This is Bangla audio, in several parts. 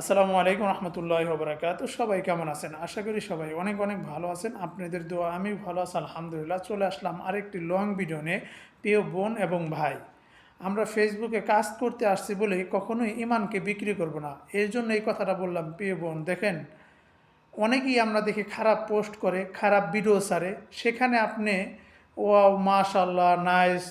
আসসালামু আলাইকুম রহমতুল্লাহ বরাকাত সবাই কেমন আছেন? আশা করি সবাই অনেক অনেক ভালো আছেন। আপনাদের দোয়া, আমি ভালো আছি, আলহামদুলিল্লাহ। চলে আসলাম আরেকটি লং ভিডিও প্রিয় বোন এবং ভাই। আমরা ফেসবুকে কাজ করতে আসছি বলে কখনোই ইমানকে বিক্রি করব না। এর জন্য এই কথাটা বললাম, প্রিয় বোন, দেখেন, অনেকেই আমরা দেখি খারাপ পোস্ট করে, খারাপ ভিডিও সারে সেখানে আপনি ও মাশাল্লাহ নাইস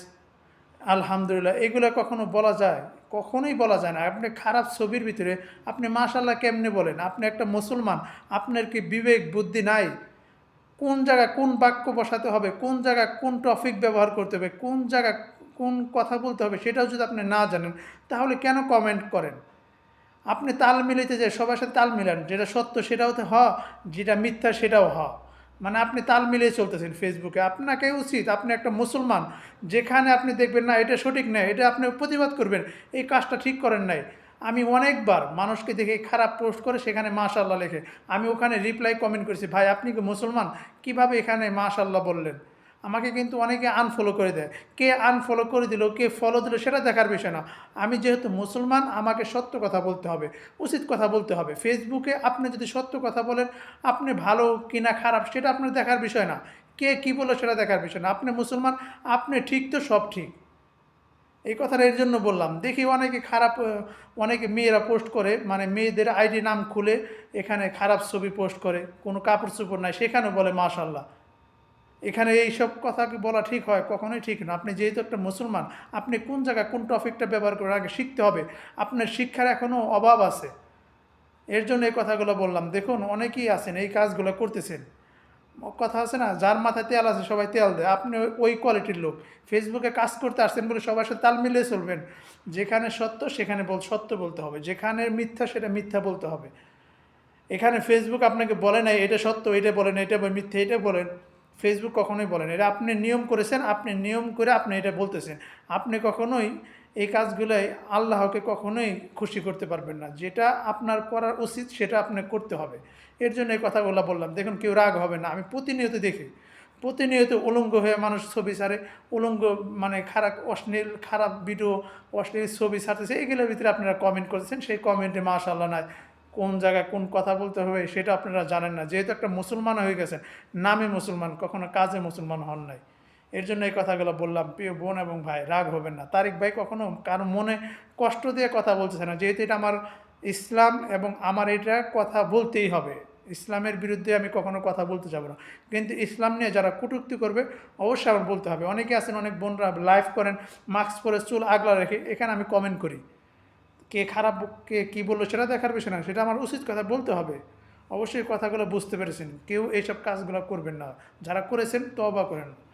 আলহামদুলিল্লাহ, এগুলো কখনো বলা যায়? কখনোই বলা যায় না। আপনি খারাপ ছবির ভিতরে, আপনি মাশাল্লাহ কেমনে বলেন? আপনি একটা মুসলমান, আপনার কি বিবেক বুদ্ধি নাই? কোন জায়গায় কোন বাক্য বসাতে হবে? কোন জায়গায় কোন টপিক ব্যবহার করতে হবে? কোন জায়গায় কোন কথা বলতে হবে? সেটাও যদি আপনি না জানেন, তাহলে কেন কমেন্ট করেন? আপনি তাল মিলাইতে যে সবার সাথে তাল মিলান, যেটা সত্য সেটাও তো হ, যেটা মিথ্যা সেটাও হ। মানে আপনি তাল মিলিয়ে চলতেছেন ফেসবুকে আপনাকে উচিত, আপনি একটা মুসলমান, যেখানে আপনি দেখবেন, না, এটা সঠিক নয় এটা আপনি প্রতিবাদ করবেন, এই কাজটা ঠিক করেন নাই। আমি অনেকবার মানুষকে দেখে খারাপ পোস্ট করে সেখানে মাশাল্লাহ লেখে। আমি ওখানে রিপ্লাই কমেন্ট করেছি, ভাই, আপনি কি মুসলমান? কীভাবে এখানে মাশাল্লাহ বললেন? আমাকে কিন্তু অনেকে আনফলো করে দেয়। কে আনফলো করে দিল, কে ফলো দিল সেটা দেখার বিষয় না। আমি যেহেতু মুসলমান, আমাকে সত্য কথা বলতে হবে, উচিত কথা বলতে হবে। ফেসবুকে আপনি যদি সত্য কথা বলেন, আপনি ভালো কিনা খারাপ সেটা আপনার দেখার বিষয় না। কে কী বলো সেটা দেখার বিষয় না। আপনি মুসলমান, আপনি ঠিক তো সব ঠিক। এই কথাটা এর জন্য বললাম। দেখি অনেকে খারাপ অনেকে মেয়েরা পোস্ট করে মানে মেয়েদের আইডি নাম খুলে এখানে খারাপ ছবি পোস্ট করে, কোনো কাপড় চোপড় নাই সেখানে বলে মাশাল্লাহ এখানে এই সব কথা কি বলা ঠিক হয়? কখনোই ঠিক না। আপনি যেহেতু একটা মুসলমান, আপনি কোন জায়গায় কোন টপিকটা ব্যবহার করার আগে শিখতে হবে? আপনার শিক্ষার এখনও অভাব আছে। এর জন্য এই কথাগুলো বললাম। দেখুন, অনেকেই আছেন, এই কাজগুলো করতেছেন। কথা আছে না, যার মাথায় তেল আছে, সবাই তেল দেয়। আপনি ওই- কোয়ালিটির লোক। ফেসবুকে কাজ করতে আসছেন বলে সবার সাথে তাল মিলিয়ে চলবেন। যেখানে সত্য, সেখানে বল, সত্য বলতে হবে। যেখানে মিথ্যা, সেটা মিথ্যা বলতে হবে। এখানে ফেসবুক আপনাকে বলে নাই, এটা সত্য, এটা বলেন এটা মিথ্যে, এটা বলেন ফেসবুক কখনোই বলেন। এটা আপনি নিয়ম করেছেন, আপনি নিয়ম করে আপনি এটা বলতেছেন। আপনি কখনোই এই কাজগুলোই আল্লাহকে কখনোই খুশি করতে পারবেন না। যেটা আপনার করার উচিত, সেটা আপনি করতে হবে। এর জন্য এই কথাগুলো বললাম। দেখুন, কেউ রাগ হবে না। আমি প্রতিনিয়ত দেখি। প্রতিনিয়ত উলঙ্গ হয়ে মানুষ ছবি ছাড়ে। উলঙ্গ মানে খারাপ, অশ্লীল, খারাপ ভিডিও অশ্লীল ছবি ছাড়তেছে। এগুলোর ভিতরে আপনারা কমেন্ট করেছেন। সেই কমেন্টে মাশাল্লাহ নাই। কোন জায়গায় কোন কথা বলতে হবে সেটা আপনারা জানেন না। যেহেতু একটা মুসলমান হয়ে গেছেন, নামে মুসলমান, কখনো কাজে মুসলমান হন নাই। এর জন্য এই কথাগুলো বললাম, প্রিয় বোন এবং ভাই, রাগ হবেন না। তারিক ভাই কখনো কারও মনে কষ্ট দিয়ে কথা বলতেছে না। যেহেতু এটা আমার ইসলাম এবং আমার এটা কথা বলতেই হবে। ইসলামের বিরুদ্ধে আমি কখনো কথা বলতে যাব না। কিন্তু ইসলাম নিয়ে যারা কটূক্তি করবে, অবশ্যই আমার বলতে হবে। অনেকে আছেন, অনেক বোনরা লাইভ করেন, মাস্ক পরে চুল আগলা রেখে, এখানে আমি কমেন্ট করি। কে খারাপ, কে কী বলল সেটা দেখার বিষয় না, সেটা আমার উচিত কথা বলতে হবে। অবশ্যই কথাগুলো বুঝতে পেরেছেন। কেউ এইসব কাজগুলো করবেন না। যারা করেছেন তবা করেন।